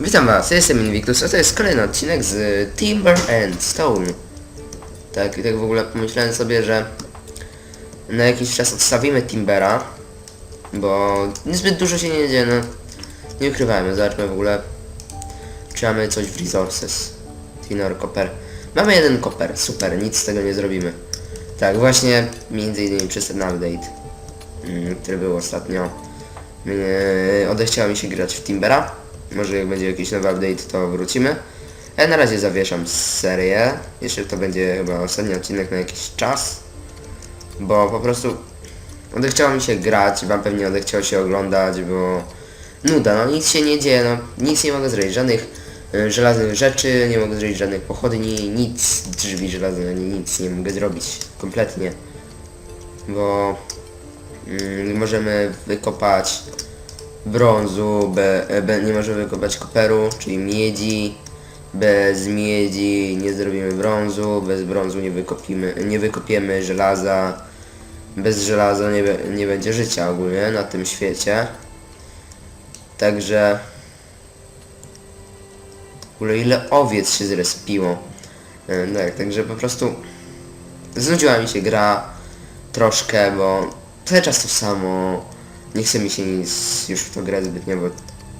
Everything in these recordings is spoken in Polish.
Witam was, jestem Invictus, a to jest kolejny odcinek z Timber and Stone. Tak, i tak w ogóle pomyślałem sobie, że na jakiś czas odstawimy Timbera, bo niezbyt dużo się nie dzieje, no. Nie ukrywajmy, zobaczmy w ogóle, czy mamy coś w resources. Tinor Copper. Mamy jeden Copper, super, nic z tego nie zrobimy. Tak, właśnie między innymi przez ten update, mm, który był ostatnio. Mnie, odechciało mi się grać w Timbera. Może jak będzie jakiś nowy update, to wrócimy. Ja na razie zawieszam serię. Jeszcze to będzie chyba ostatni odcinek na jakiś czas. Bo po prostu odechciało mi się grać, wam pewnie odechciało się oglądać, bo nuda, no nic się nie dzieje, no nic nie mogę zrobić, żadnych y, żelaznych rzeczy, nie mogę zrobić żadnych pochodni, nic, drzwi żelazne, ani nic nie mogę zrobić, kompletnie. Bo mm, możemy wykopać brązu, be, be, nie możemy wykopać koperu, czyli miedzi. Bez miedzi nie zrobimy brązu, bez brązu nie wykopimy, nie wykopiemy żelaza. Bez żelaza nie, nie będzie życia ogólnie na tym świecie. Także... W ogóle ile owiec się zrespiło. E, Tak, także po prostu znudziła mi się gra troszkę, bo cały czas to samo. Nie chce mi się nic już w to grać zbytnio, bo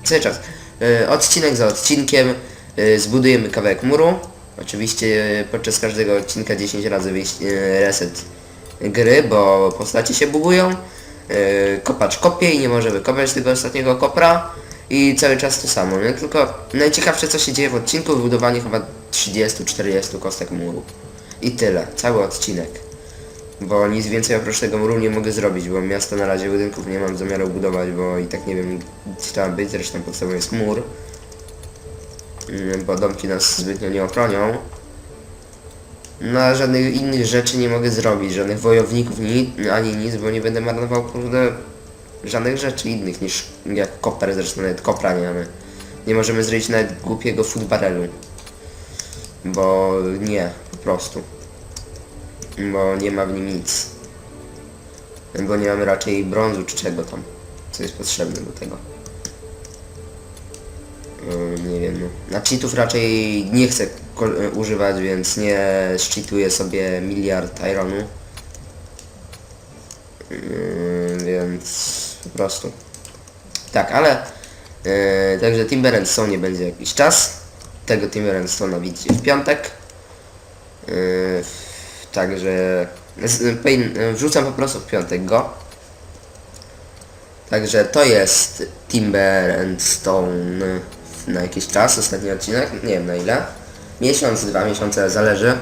cały czas. E, odcinek za odcinkiem e, zbudujemy kawałek muru. Oczywiście e, podczas każdego odcinka 10 razy wyjść reset gry, bo postacie się bugują. Kopacz kopie i nie może wykopać tego ostatniego kopra. I cały czas to samo, nie? Tylko najciekawsze co się dzieje w odcinku, wybudowanie chyba 30-40 kostek muru. I tyle, cały odcinek. Bo nic więcej oprócz tego muru nie mogę zrobić, bo miasta na razie budynków nie mam zamiaru budować, bo i tak nie wiem gdzie tam być, zresztą podstawą jest mur. Mm, Bo domki nas zbytnio nie ochronią. No a żadnych innych rzeczy nie mogę zrobić, żadnych wojowników ni ani nic, bo nie będę marnował kurde żadnych rzeczy innych niż jak koper, zresztą nawet kopra nie mamy. Nie możemy zrobić nawet głupiego food. Bo nie, po prostu bo nie ma w nim nic. Bo nie mamy raczej brązu czy czego tam, co jest potrzebne do tego. Yy, nie wiem, no. Na cheatów raczej nie chcę używać, więc nie szczytuję sobie miliard ironu. Yy, więc po prostu. Tak, ale yy, także Timber Stone nie będzie jakiś czas. Tego Timber Stone'a widzicie w piątek. Yy, Także wrzucam po prostu w piątek go. Także to jest Timber and Stone na jakiś czas, ostatni odcinek, nie wiem na ile. Miesiąc, dwa miesiące, zależy.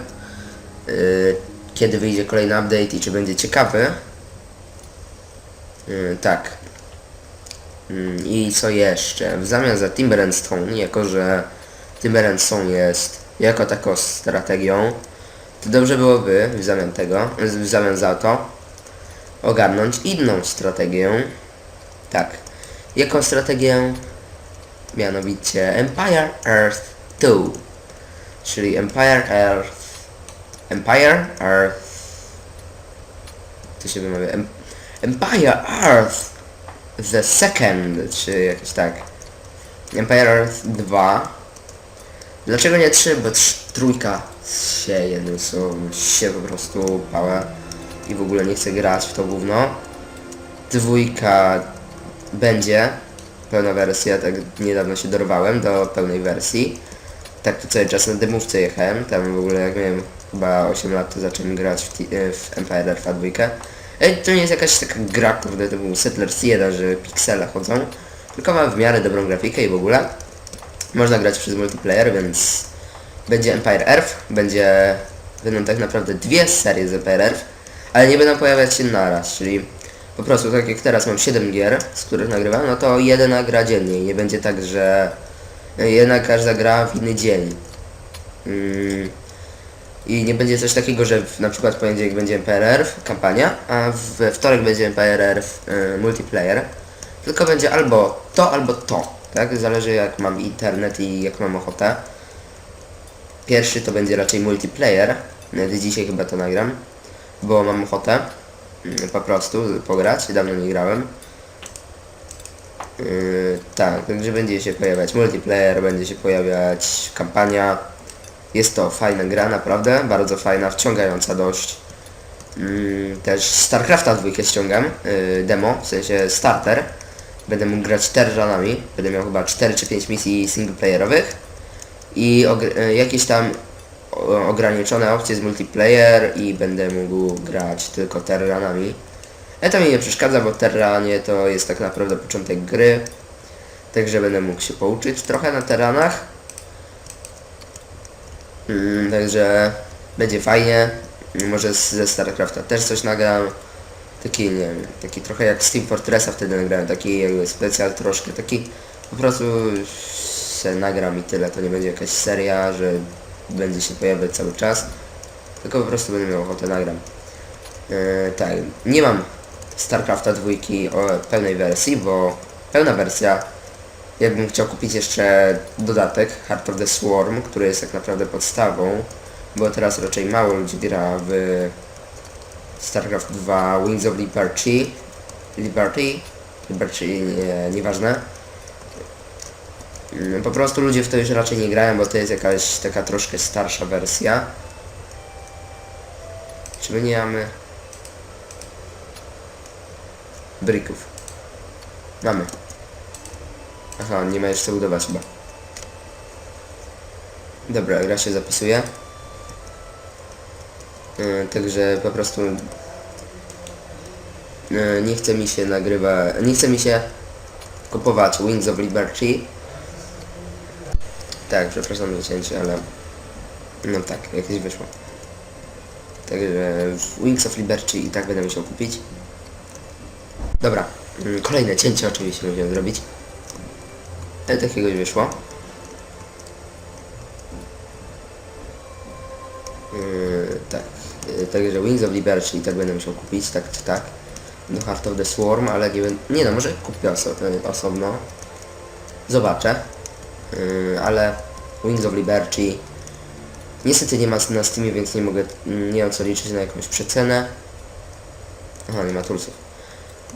Yy, kiedy wyjdzie kolejny update i czy będzie ciekawy. Yy, tak. Yy, I co jeszcze? W zamian za Timber and Stone, jako że Timber and Stone jest jako taką strategią, to dobrze byłoby w zamian tego, w zamian za to ogarnąć inną strategię. Tak. Jaką strategię? Mianowicie Empire Earth 2. Czyli Empire Earth Empire Earth to się wymawia em, Empire Earth the Second, czy jakoś tak. Empire Earth 2 Dlaczego nie 3? Bo trójka sieje, no co się po prostu pała i w ogóle nie chcę grać w to gówno. Dwójka będzie pełna wersja, tak niedawno się dorwałem do pełnej wersji. Tak to cały czas na demówce jechałem, tam w ogóle jak miałem chyba 8 lat to zacząłem grać w, e, w Empire Alpha 2. Ej, to nie jest jakaś taka gra, kurde, to był Settlers 1, że piksele chodzą, tylko ma w miarę dobrą grafikę i w ogóle. Można grać przez multiplayer, więc będzie Empire Earth, będzie, będą tak naprawdę dwie serie z Empire Earth, ale nie będą pojawiać się naraz, czyli po prostu tak jak teraz mam 7 gier, z których nagrywam, no to jedna gra dziennie i nie będzie tak, że jedna każda gra w inny dzień. Mm. I nie będzie coś takiego, że w, na przykład w poniedziałek będzie Empire Earth, kampania, a we wtorek będzie Empire Earth y, multiplayer. Tylko będzie albo to, albo to. Tak? Zależy jak mam internet i jak mam ochotę. Pierwszy to będzie raczej multiplayer. Nawet dzisiaj chyba to nagram. Bo mam ochotę mm, po prostu pograć. Dawno nie grałem. Yy, tak, także będzie się pojawiać multiplayer, będzie się pojawiać kampania. Jest to fajna gra, naprawdę, bardzo fajna, wciągająca dość. Yy, też StarCrafta 2 ściągam, yy, demo, w sensie starter. Będę mógł grać terranami, będę miał chyba 4 czy 5 misji singleplayerowych i y, jakieś tam ograniczone opcje z multiplayer i będę mógł grać tylko terranami. Ale to mi nie przeszkadza, bo terranie to jest tak naprawdę początek gry. Także będę mógł się pouczyć trochę na terranach. Mm, także będzie fajnie. Może ze StarCrafta też coś nagram. Taki, nie wiem, taki trochę jak z Team Fortressa wtedy nagrałem, taki jakby specjal troszkę, taki po prostu se nagram i tyle, to nie będzie jakaś seria, że będzie się pojawiać cały czas, tylko po prostu będę miał ochotę nagram. Yy, tak, nie mam StarCrafta dwójki o pełnej wersji, bo pełna wersja, jakbym chciał kupić jeszcze dodatek Heart of the Swarm, który jest tak naprawdę podstawą, bo teraz raczej mało ludzi gra w StarCraft 2 Wings of Liberty, Liberty, Liberty, nie, nieważne. Mm, Po prostu ludzie w to już raczej nie grają, bo to jest jakaś taka troszkę starsza wersja. Czy my nie mamy brików? Mamy. Aha, nie ma jeszcze budować chyba. Dobra, gra się zapisuje. Yy, także po prostu yy, nie chce mi się nagrywa, nie chce mi się kupować Wings of Liberty. Tak, przepraszam za cięcie, ale no tak, jakieś wyszło. Także Wings of Liberty i tak będę musiał kupić. Dobra, mm, kolejne cięcie oczywiście musiałem zrobić. Ale takiegoś wyszło. Także Wings of Liberty i tak będę musiał kupić, tak czy tak. Do Heart of the Swarm, ale nie, będę- nie no, może kupię oso yy, osobno. Zobaczę. Yy, ale Wings of Liberty niestety nie ma na Steamie, więc nie mogę, nie mam co liczyć na jakąś przecenę. Aha, nie ma tulsów.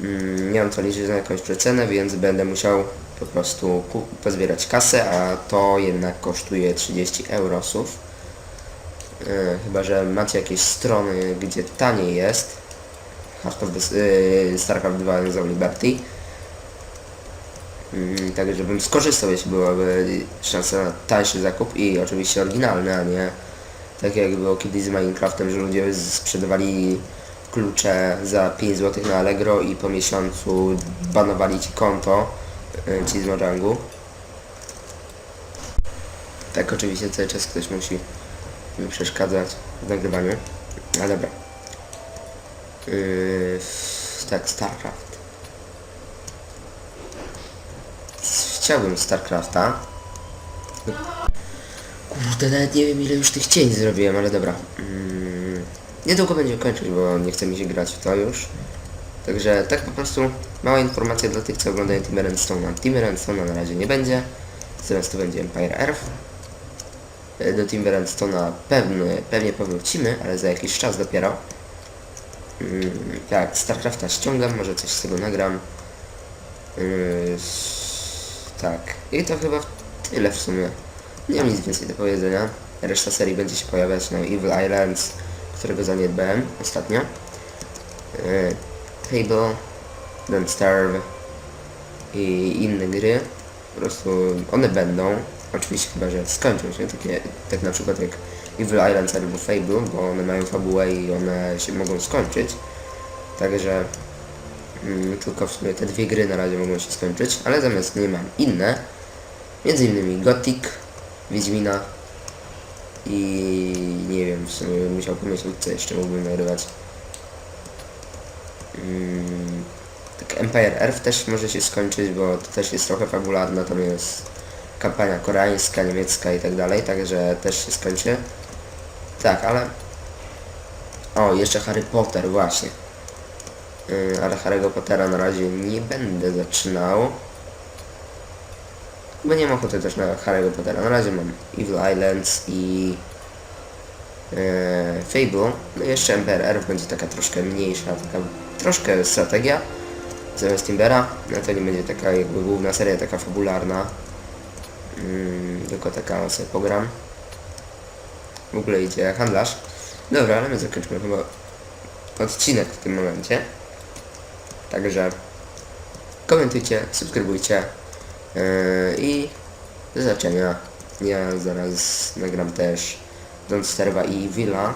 Mm, nie mam co liczyć na jakąś przecenę, więc będę musiał po prostu pozbierać kasę, a to jednak kosztuje 30 eurosów. E, chyba, że macie jakieś strony, gdzie taniej jest. Yy, StarCraft 2 Wings of Liberty. Mm, tak, żebym skorzystał, jeśli byłaby szansa na tańszy zakup i oczywiście oryginalny, a nie tak jak było kiedyś z Minecraftem, że ludzie sprzedawali klucze za 5 zł na Allegro i po miesiącu banowali ci konto y, ci z Mojangu. Tak oczywiście cały czas ktoś musi mi przeszkadzać w nagrywaniu. Ale dobra. Yy, tak, StarCraft. Chciałbym StarCrafta. Kurde, nawet nie wiem ile już tych cień zrobiłem, ale dobra. Mm, niedługo będzie kończyć, bo nie chce mi się grać w to już. Także tak po prostu mała informacja dla tych, co oglądają Timber and Stone'a. Timber and Stone'a na razie nie będzie. Zaraz to będzie Empire Earth. E, Do Timber and Stone'a pewnie, powrócimy, ale za jakiś czas dopiero. Mm, tak, StarCrafta ściągam, może coś z tego nagram. Yy, tak, i to chyba tyle w sumie. Nie mam nic więcej do powiedzenia. Reszta serii będzie się pojawiać na Evil Islands, którego zaniedbałem ostatnio. Yy, Fable, Don't Starve i inne gry. Po prostu one będą. Oczywiście chyba, że skończą się, takie, tak na przykład jak Evil Islands albo Fable, bo one mają fabułę i one się mogą skończyć. Także mm, tylko w sumie te dwie gry na razie mogą się skończyć, ale zamiast nie mam inne, między innymi Gothic, Wiedźmina i nie wiem, w sumie bym musiał pomyśleć co jeszcze mógłbym nagrywać. Mm, tak Empire Earth też może się skończyć, bo to też jest trochę fabularna, tam jest kampania koreańska, niemiecka i tak dalej, także też się skończy. Tak, ale... O, jeszcze Harry Potter, właśnie. Yy, ale Harry'ego Pottera na razie nie będę zaczynał. Bo nie mam ochoty też na Harry'ego Pottera. Na razie mam Evil Islands i e, Fable. No i jeszcze Earth będzie taka troszkę mniejsza, taka troszkę strategia. zamiast Timbera. No to nie będzie taka jakby główna seria, taka fabularna. Mm, tylko taka sobie pogram. W ogóle idzie handlarz. Dobra, ale my zakończymy chyba odcinek w tym momencie. Także komentujcie, subskrybujcie yy, i do zobaczenia. Ja zaraz nagram też Don't Serva i Villa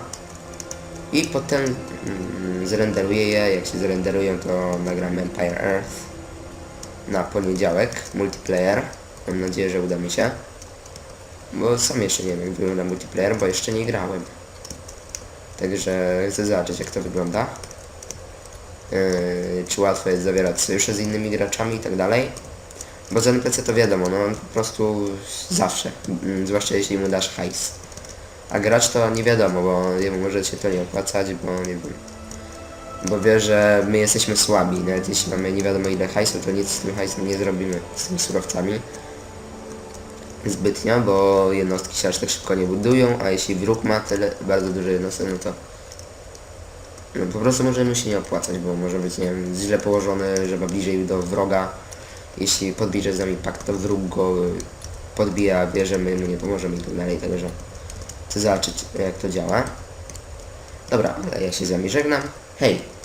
i potem mm, zrenderuję je, jak się zrenderują to nagram Empire Earth na poniedziałek, multiplayer. Mam nadzieję, że uda mi się. Bo sam jeszcze nie wiem jak wygląda multiplayer, bo jeszcze nie grałem. Także chcę zobaczyć jak to wygląda. Yy, czy łatwo jest zawierać sojusze z innymi graczami i tak dalej. Bo z NPC to wiadomo, no on po prostu zawsze, mm, zwłaszcza jeśli mu dasz hajs. A gracz to nie wiadomo, bo jemu może się to nie opłacać, bo nie wiem. Bo wie, że my jesteśmy słabi, nawet jeśli mamy nie wiadomo ile hajsu, to nic z tym hajsem nie zrobimy, z tymi surowcami. Zbytnio, bo jednostki się aż tak szybko nie budują, a jeśli wróg ma tyle bardzo duże jednostki, no to no po prostu może mu się nie opłacać, bo może być, nie wiem, źle położony, żeby bliżej do wroga. Jeśli podbierze z nami pakt, to wróg go podbija, że my nie pomożemy i tak dalej, także chcę zobaczyć jak to działa. Dobra, ja się z wami żegnam. Hej!